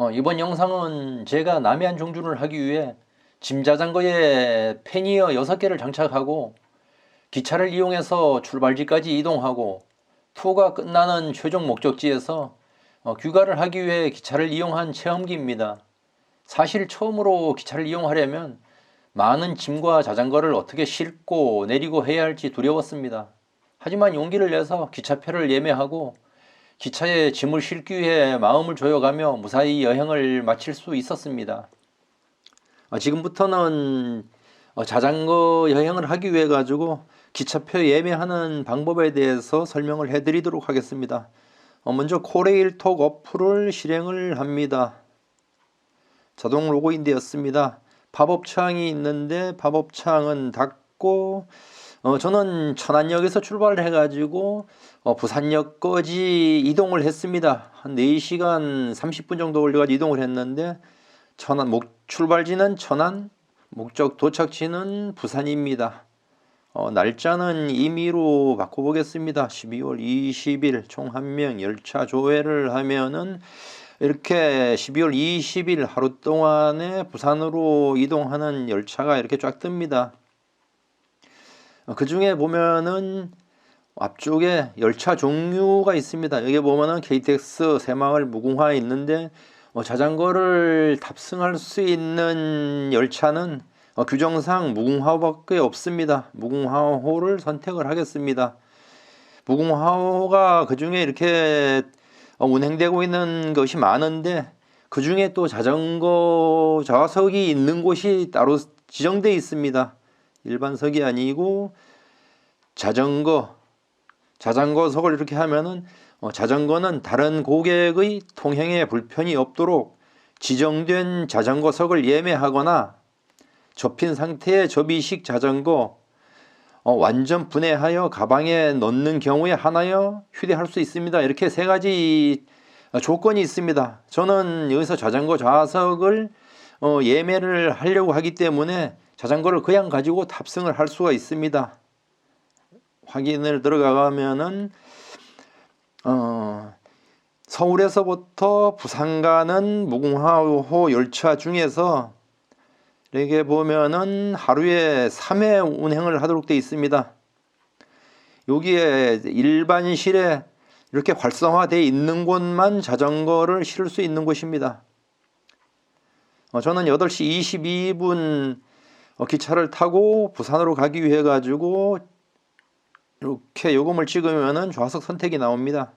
어, 이번 영상은 제가 남해안 종주를 하기 위해 짐 자전거에 패니어 6개를 장착하고 기차를 이용해서 출발지까지 이동하고 투어가 끝나는 최종 목적지에서 어, 귀가를 하기 위해 기차를 이용한 체험기입니다. 사실 처음으로 기차를 이용하려면 많은 짐과 자전거를 어떻게 싣고 내리고 해야 할지 두려웠습니다. 하지만 용기를 내서 기차표를 예매하고 기차에 짐을 싣기 위해 마음을 조여가며 무사히 여행을 마칠 수 있었습니다. 어, 지금부터는 어, 자전거 여행을 하기 위해 가지고 기차표 예매하는 방법에 대해서 설명을 해드리도록 하겠습니다. 어, 먼저 코레일톡 어플을 실행을 합니다. 자동 로그인 되었습니다. 팝업 창이 있는데 팝업 창은 닫고 어, 저는 천안역에서 출발을 해가지고 어, 부산역까지 이동을 했습니다. 한 4시간 30분 정도 걸려가지고 이동을 했는데 천안 목 출발지는 천안, 목적 도착지는 부산입니다. 어, 날짜는 임의로 바꿔보겠습니다. 12월 20일 총 한명 열차 조회를 하면은 이렇게 12월 20일 하루 동안에 부산으로 이동하는 열차가 이렇게 쫙 뜹니다. 어, 그 중에 보면은 앞쪽에 열차 종류가 있습니다. 여기 보면은 KTX 새마을 무궁화 있는데 어, 자전거를 탑승할 수 있는 열차는 어, 규정상 무궁화호밖에 없습니다. 무궁화호를 선택을 하겠습니다. 무궁화호가 그 중에 이렇게 어, 운행되고 있는 것이 많은데 그 중에 또 자전거 좌석이 있는 곳이 따로 지정되어 있습니다. 일반석이 아니고 자전거 자전거석을 이렇게 하면은 어, 자전거는 다른 고객의 통행에 불편이 없도록 지정된 자전거석을 예매하거나 접힌 상태의 접이식 자전거 어, 완전 분해하여 가방에 넣는 경우에 하나여 휴대할 수 있습니다. 이렇게 세 가지 조건이 있습니다. 저는 여기서 자전거 좌석을 어, 예매를 하려고 하기 때문에 자전거를 그냥 가지고 탑승을 할 수가 있습니다. 확인을 들어가면은 어, 서울에서부터 부산 가는 무궁화호 열차 중에서 이렇게 보면은 하루에 3회 운행을 하도록 되어 있습니다. 여기에 일반실에 이렇게 활성화되어 있는 곳만 자전거를 실을 수 있는 곳입니다. 어, 저는 8시 22분 어, 기차를 타고 부산으로 가기 위해 가지고 이렇게 요금을 찍으면은 좌석 선택이 나옵니다.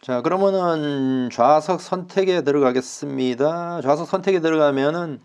자, 그러면은 좌석 선택에 들어가겠습니다. 좌석 선택에 들어가면은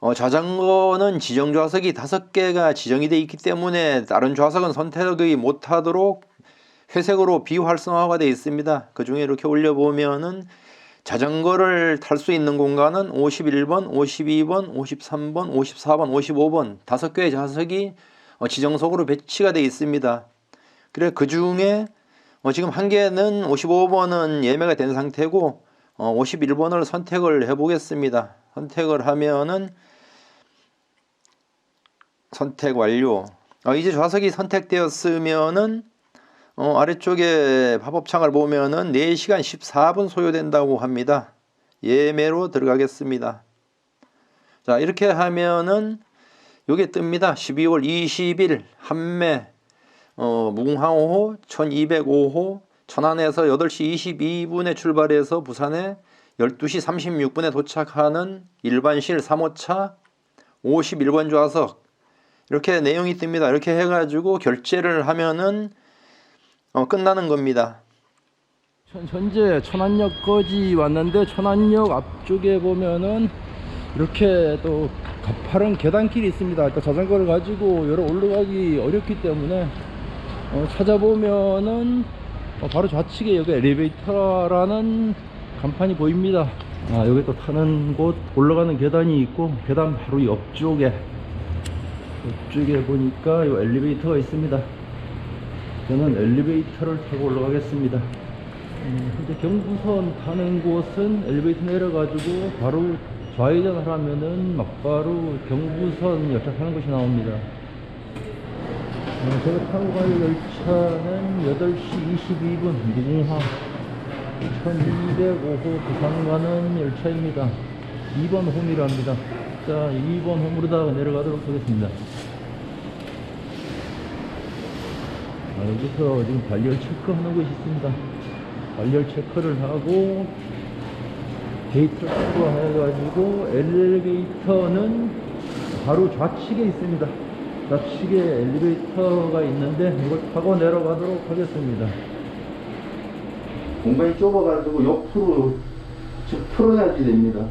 어, 자전거는 지정 좌석이 다섯 개가 지정이 되어 있기 때문에 다른 좌석은 선택이 못하도록 회색으로 비활성화가 되어 있습니다. 그 중에 이렇게 올려보면은 자전거를 탈 수 있는 공간은 51번, 52번, 53번, 54번, 55번 다섯 개의 좌석이 어, 지정석으로 배치가 되어 있습니다. 그래 그 중에 어, 지금 한 개는 55번은 예매가 된 상태고 어, 51번을 선택을 해 보겠습니다. 선택을 하면은 선택 완료. 어, 이제 좌석이 선택되었으면은 어, 아래쪽에 팝업창을 보면은 4시간 14분 소요된다고 합니다. 예매로 들어가겠습니다. 자, 이렇게 하면은 요게 뜹니다. 12월 20일 한매 어, 무궁화호 1205호 천안에서 8시 22분에 출발해서 부산에 12시 36분에 도착하는 일반실 3호차 51번 좌석 이렇게 내용이 뜹니다. 이렇게 해가지고 결제를 하면은 어, 끝나는 겁니다. 현- 현재 천안역까지 왔는데 천안역 앞쪽에 보면은 이렇게 또 가파른 계단길이 있습니다. 일단 자전거를 가지고 열어 올라가기 어렵기 때문에 어, 찾아보면은 어, 바로 좌측에 여기 엘리베이터라는 간판이 보입니다. 아 여기 또 타는 곳 올라가는 계단이 있고 계단 바로 옆쪽에 옆쪽에 보니까 이 엘리베이터가 있습니다. 저는 엘리베이터를 타고 올라가겠습니다. 음, 현재 경부선 가는 곳은 엘리베이터 내려가지고 바로 좌회전을 하면은 막바로 경부선 열차 타는 곳이 나옵니다. 어, 제가 타고 갈 열차는 8시 22분 무궁화 1205호 부산 가는 열차입니다. 2번 홈이랍니다. 자, 2번 홈으로다가 내려가도록 하겠습니다. 아, 여기서 지금 발열 체크하는 곳이 있습니다. 발열 체크를 하고 게이트를 통과해가지고 엘리베이터는 바로 좌측에 있습니다. 좌측에 엘리베이터가 있는데 이걸 타고 내려가도록 하겠습니다. 공간이 좁아가지고 옆으로 쭉 풀어야지 됩니다.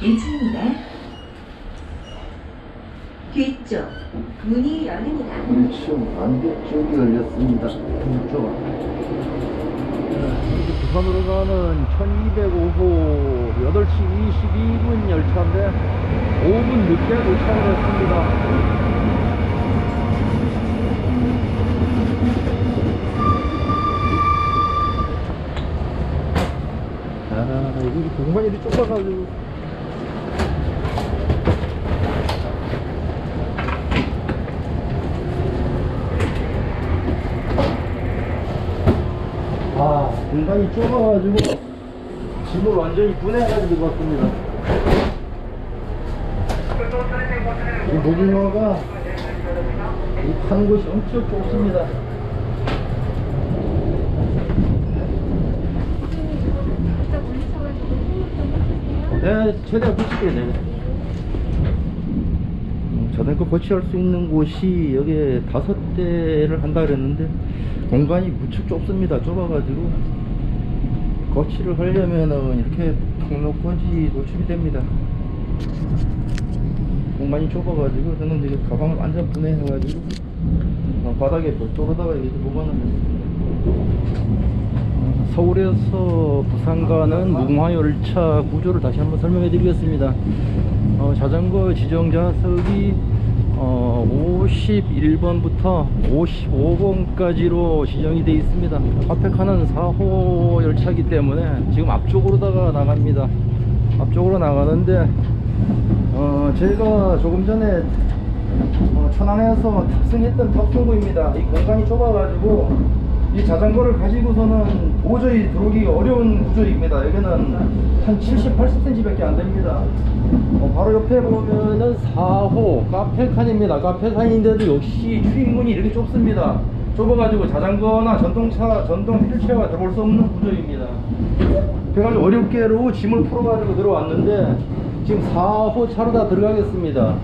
인층입니다. 뒤쪽 문이 열립니다. 1층 반대쪽이 열렸습니다. 이쪽. 부산으로 가는 1205호 8시 22분 열차인데 5분 늦게 도착을 했습니다. 아, 여기 공간이 이렇게 좁아가지고. 아, 공간이 좁아가지고 짐을 완전히 분해해가지고 왔습니다. 이 무궁화가 이 타는 곳이 엄청 좁습니다. 네, 최대한 붙일게요, 네. 음, 자전거 거치할 수 있는 곳이 여기에 다섯 대를 한다 그랬는데 공간이 무척 좁습니다. 좁아가지고 거치를 하려면은 이렇게 통로까지 노출이 됩니다. 공간이 좁아가지고 저는 이제 가방을 완전 분해해가지고 어, 바닥에 별도로다가 이렇게 보관을 했습니다. 어, 서울에서 부산 가는 무궁화 열차 구조를 다시 한번 설명해 드리겠습니다. 어, 자전거 지정 좌석이 어, 51번부터 55번까지로 지정이 되어 있습니다. 칸은 4호 열차이기 때문에 지금 앞쪽으로다가 나갑니다. 앞쪽으로 나가는데 어, 제가 조금 전에 어, 천안에서 탑승했던 탑승구입니다. 이 공간이 좁아가지고 이 자전거를 가지고서는 도저히 들어오기 어려운 구조입니다. 여기는 한 70, 80cm밖에 안 됩니다. 어, 바로 옆에 보면은 4호 카페칸입니다. 카페칸인데도 역시 출입문이 이렇게 좁습니다. 좁아가지고 자전거나 전동차, 전동 휠체어가 들어올 수 없는 구조입니다. 그래가지고 어렵게로 짐을 풀어가지고 들어왔는데 지금 4호 차로 다 들어가겠습니다.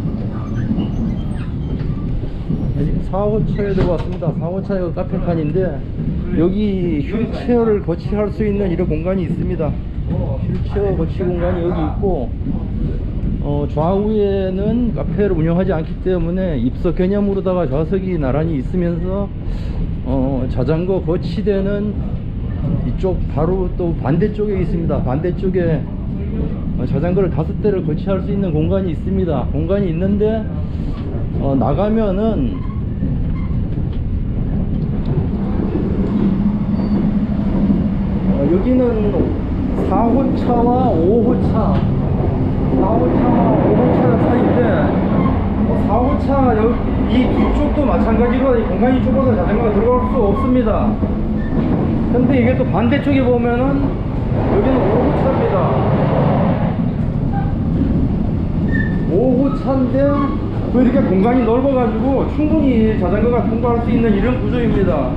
네, 지금 4호 차에 들어왔습니다. 4호 차가 카페칸인데 여기 휠체어를 거치할 수 있는 이런 공간이 있습니다. 휠체어 거치 공간이 여기 있고 어, 좌우에는 카페를 운영하지 않기 때문에 입석 개념으로다가 좌석이 나란히 있으면서 어, 자전거 거치대는 이쪽 바로 또 반대쪽에 있습니다. 반대쪽에 어, 자전거를 다섯 대를 거치할 수 있는 공간이 있습니다. 공간이 있는데 어, 나가면은 어, 여기는 4호차와 5호차. 4호차와 5호차 사이인데 어, 4호차 여, 이 뒤쪽도 마찬가지로 이 공간이 좁아서 자전거가 들어갈 수 없습니다. 근데 이게 또 반대쪽에 보면은 여기는 5호차입니다. 5호차인데 또 이렇게 공간이 넓어가지고 충분히 자전거가 통과할 수 있는 이런 구조입니다.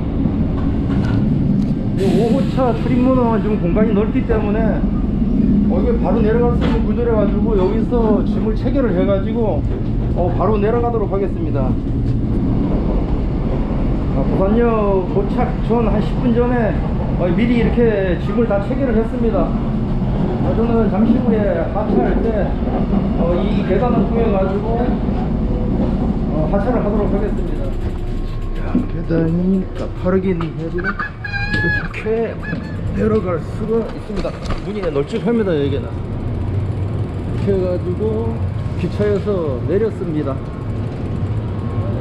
이 5호차 출입문은 좀 공간이 넓기 때문에 어, 이게 바로 내려갈 수 있는 구조라 가지고 여기서 짐을 체결을 해 가지고 어, 바로 내려가도록 하겠습니다. 아, 부산역 도착 전 한 10분 전에 어, 미리 이렇게 짐을 다 체결을 했습니다. 어, 저는 잠시 후에 하차할 때, 어, 이 계단을 통해 가지고, 어, 하차를 하도록 하겠습니다. 계단이 가파르긴 해도 이렇게 내려갈 수가 있습니다. 문이 널찍합니다, 여기는. 이렇게 해가지고 기차에서 내렸습니다.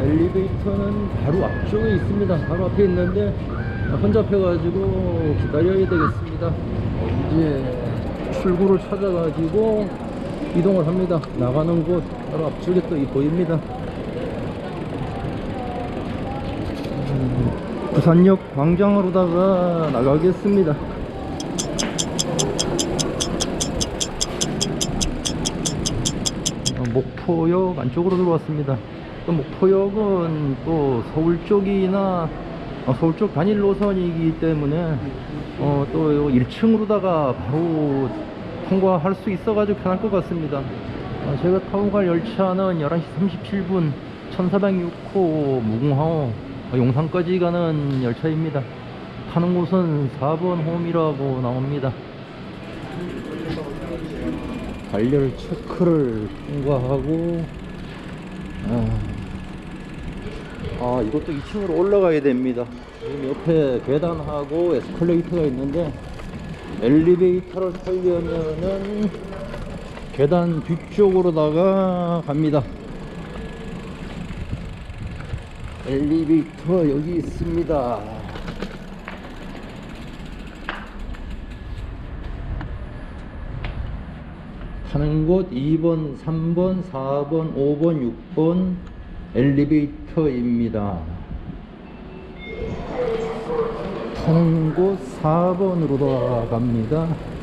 엘리베이터는 바로 앞쪽에 있습니다. 바로 앞에 있는데 혼잡해가지고 기다려야 되겠습니다. 이제 출구를 찾아가지고 이동을 합니다. 나가는 곳 바로 앞쪽에 또이 보입니다. 부산역 광장으로다가 나가겠습니다. 어, 목포역 안쪽으로 들어왔습니다. 또 목포역은 또 서울 쪽이나 어, 서울 쪽 단일 노선이기 때문에 어, 또 1층으로다가 바로 통과할 수 있어가지고 편할 것 같습니다. 어, 제가 타고 갈 열차는 11시 37분 1406호 무궁화호 어, 용산까지 가는 열차입니다. 타는 곳은 4번 홈이라고 나옵니다. 발열 체크를 통과하고 아, 아 이것도 2층으로 올라가야 됩니다 지금 옆에 계단하고 에스컬레이터가 있는데 엘리베이터를 타려면은 계단 뒤쪽으로다가 갑니다 엘리베이터 여기 있습니다 타는 곳 2번, 3번, 4번, 5번, 6번 엘리베이터입니다. 타는 곳 4번으로 돌아갑니다.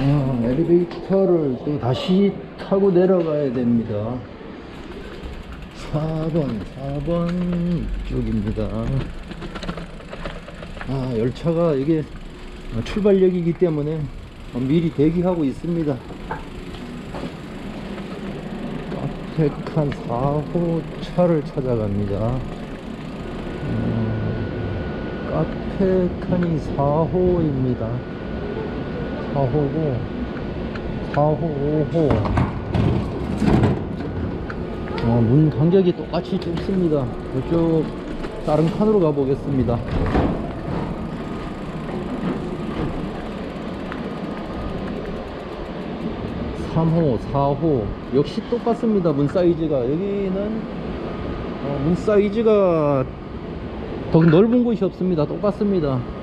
아, 엘리베이터를 또 다시 타고 내려가야 됩니다. 4번, 4번 쪽입니다. 아, 열차가 이게 출발역이기 때문에 미리 대기하고 있습니다. 카페칸 4호 차를 찾아갑니다. 음, 카페칸이 4호입니다. 4호고, 4호, 5호. 어, 문 간격이 똑같이 좁습니다. 이쪽 다른 칸으로 가보겠습니다. 삼호사호 역시 똑같습니다. 문 사이즈가 여기는 어, 문 사이즈가 더 넓은 곳이 없습니다. 똑같습니다.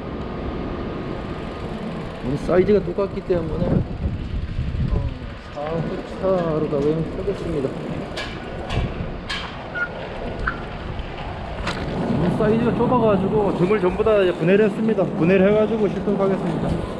문 사이즈가 똑같기 때문에 어, 4호 차로 가보겠습니다. 문 사이즈가 좁아가지고 등을 전부 다 분해를 했습니다. 분해를 해가지고 실습하겠습니다.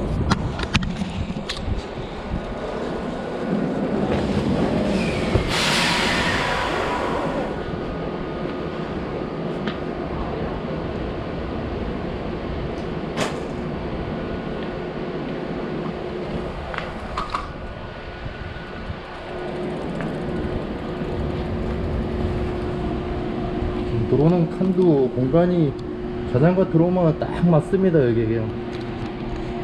들어오는 칸도 공간이 자전거 들어오면 딱 맞습니다 여기에요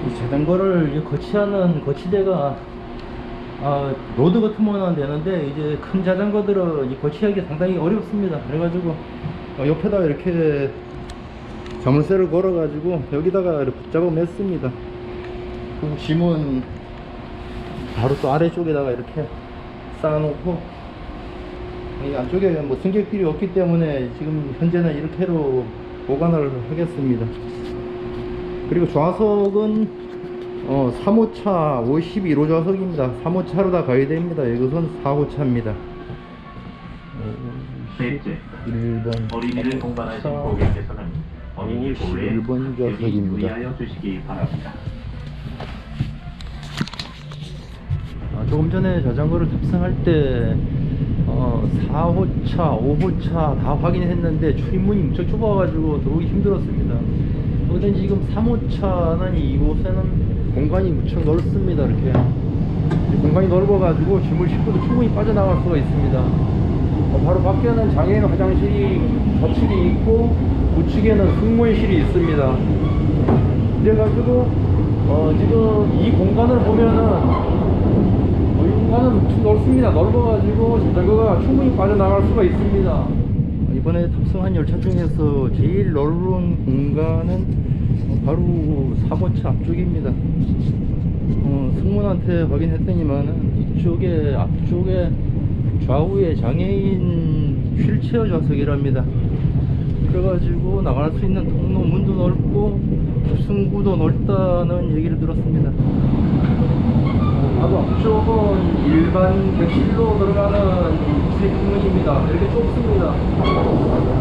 이 자전거를 이 거치하는 거치대가 아, 로드 같으면 되는데 이제 큰 자전거들은 이 거치하기 상당히 어렵습니다. 그래가지고 어, 옆에다 이렇게 자물쇠를 걸어 가지고 여기다가 붙잡아 맸습니다. 그리고 짐은 바로 또 아래쪽에다가 이렇게 쌓아놓고 이 안쪽에 뭐 승객들이 없기 때문에 지금 현재는 이렇게로 보관을 하겠습니다. 그리고 좌석은 어, 3호차 51호 좌석입니다. 3호차로 다 가야 됩니다. 이것은 4호차입니다. 셋째, 1번 어린이를 동반하신 고객께서는 어린이 보호에 51번 각별히 좌석입니다. 유의하여 주시기 바랍니다. 아, 조금 전에 자전거를 탑승할 때 어, 4호차, 5호차 다 확인했는데 출입문이 무척 좁아가지고 들어오기 힘들었습니다. 근데 지금 3호차는 이곳에는 공간이 무척 넓습니다. 이렇게 공간이 넓어가지고 짐을 싣고도 충분히 빠져나갈 수가 있습니다. 어, 바로 밖에는 장애인 화장실이 좌측에 있고 우측에는 승무원실이 있습니다. 그래가지고 어, 지금 이 공간을 보면은 어, 이 공간은 넓습니다. 넓어가지고 자전거가 충분히 빠져나갈 수가 있습니다. 이번에 탑승한 열차 중에서 제일 넓은 공간은 어, 바로 사고차 앞쪽입니다. 어, 승무원한테 확인했더니만은 이쪽에 앞쪽에 좌우에 장애인 휠체어 좌석이랍니다. 그래가지고 나갈 수 있는 통로 문도 넓고 승구도 넓다는 얘기를 들었습니다. 앞쪽은 일반 객실로 들어가는 출입문입니다. 이렇게 좁습니다.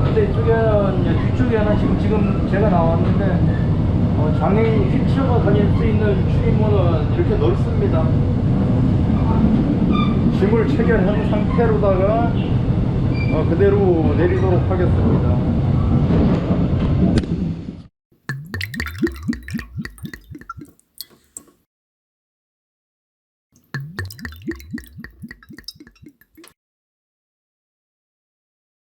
근데 이쪽에는 뒤쪽에는 지금 지금 제가 나왔는데 어, 장애인 휠체어가 다닐 수 있는 출입문은 이렇게 넓습니다. 짐을 체결한 상태로다가 어, 그대로 내리도록 하겠습니다.